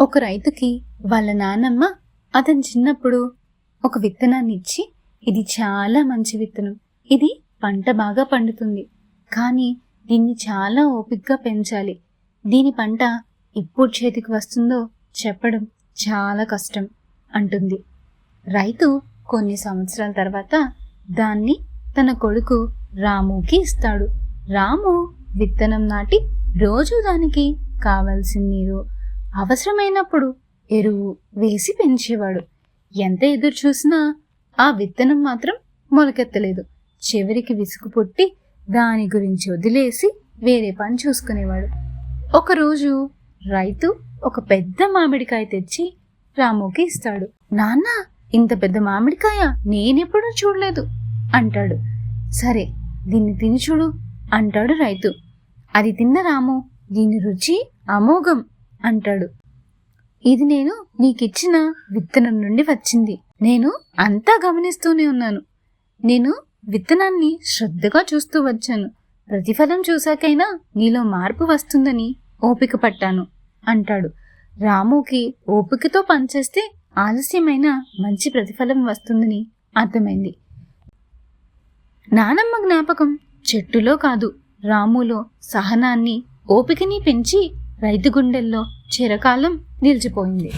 ఒక రైతుకి వాళ్ళ నానమ్మ అతను చిన్నప్పుడు ఒక విత్తనాన్ని ఇచ్చి ఇది చాలా మంచి విత్తనం. ఇది పంట బాగా పండుతుంది. కానీ దీన్ని చాలా ఓపికగా పెంచాలి. దీని పంట ఎప్పుడు చేతికి వస్తుందో చెప్పడం చాలా కష్టం అంటుంది. రైతు కొన్ని సంవత్సరాల తర్వాత దాన్ని తన కొడుకు రాముకి ఇస్తాడు. రాము విత్తనం నాటి రోజు దానికి కావలసిన నీరు అవసరమైనప్పుడు ఎరువు వేసి పెంచేవాడు. ఎంత ఎదురు చూసినా ఆ విత్తనం మాత్రం మొలకెత్తలేదు. చివరికి విసుగు పుట్టి దాని గురించి వదిలేసి వేరే పని చూసుకునేవాడు. ఒకరోజు రైతు ఒక పెద్ద మామిడికాయ తెచ్చి రాముకి ఇస్తాడు. నాన్న ఇంత పెద్ద మామిడికాయ నేనెప్పుడూ చూడలేదు అంటాడు. సరే దీన్ని తిని చూడు అంటాడు రైతు. అది తిన్న రాము దీని రుచి అమోఘం. అంటాడు. ఇది నేను నీకిచ్చిన విత్తనం నుండి వచ్చింది. నేను అంతా గమనిస్తూనే ఉన్నాను. నేను విత్తనాన్ని శ్రద్ధగా చూస్తూ వచ్చాను. ప్రతిఫలం చూశాకైనా నీలో మార్పు వస్తుందని ఓపిక పట్టాను అంటాడు. రాముకి ఓపికతో పనిచేస్తే ఆలస్యమైన మంచి ప్రతిఫలం వస్తుందని అర్థమైంది. నానమ్మ జ్ఞాపకం చెట్టులో కాదు. రాములో సహనాన్ని ఓపికని పెంచి రైతు గుండెల్లో చిరకాలం నిలిచిపోయింది.